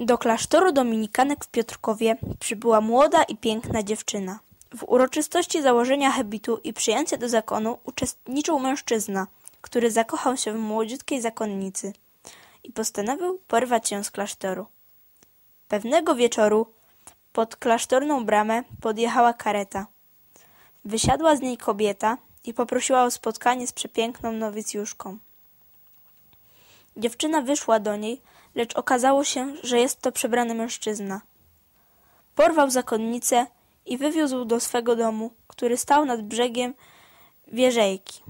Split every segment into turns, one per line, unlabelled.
Do klasztoru dominikanek w Piotrkowie przybyła młoda i piękna dziewczyna. W uroczystości założenia hebitu i przyjęcia do zakonu uczestniczył mężczyzna, który zakochał się w młodziutkiej zakonnicy i postanowił porwać ją z klasztoru. Pewnego wieczoru pod klasztorną bramę podjechała kareta. Wysiadła z niej kobieta i poprosiła o spotkanie z przepiękną nowicjuszką. Dziewczyna wyszła do niej, lecz okazało się, że jest to przebrany mężczyzna. Porwał zakonnicę i wywiózł do swego domu, który stał nad brzegiem wieżejki.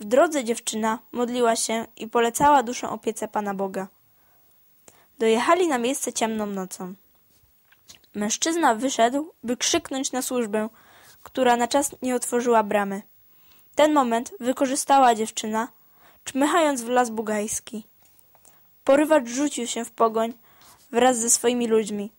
W drodze dziewczyna modliła się i polecała duszę opiece Pana Boga. Dojechali na miejsce ciemną nocą. Mężczyzna wyszedł, by krzyknąć na służbę, która na czas nie otworzyła bramy. Ten moment wykorzystała dziewczyna, czmychając w las bugajski. Porywacz rzucił się w pogoń wraz ze swoimi ludźmi.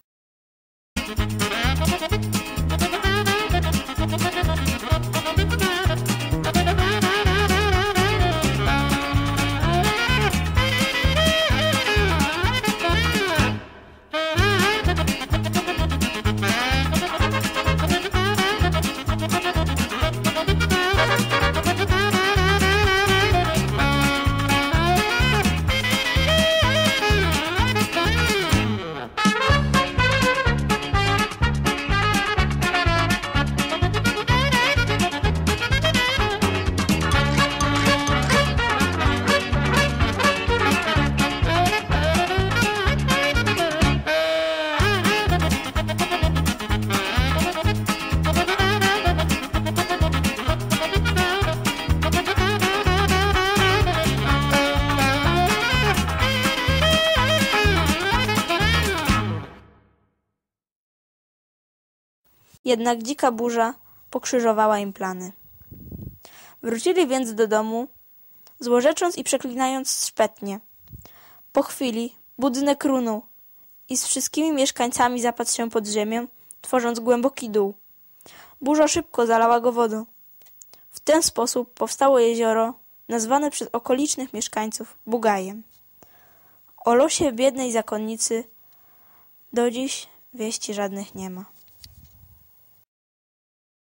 Jednak dzika burza pokrzyżowała im plany. Wrócili więc do domu, złorzecząc i przeklinając szpetnie. Po chwili budynek runął i z wszystkimi mieszkańcami zapadł się pod ziemię, tworząc głęboki dół. Burza szybko zalała go wodą. W ten sposób powstało jezioro, nazwane przez okolicznych mieszkańców Bugajem. O losie biednej zakonnicy do dziś wieści żadnych nie ma.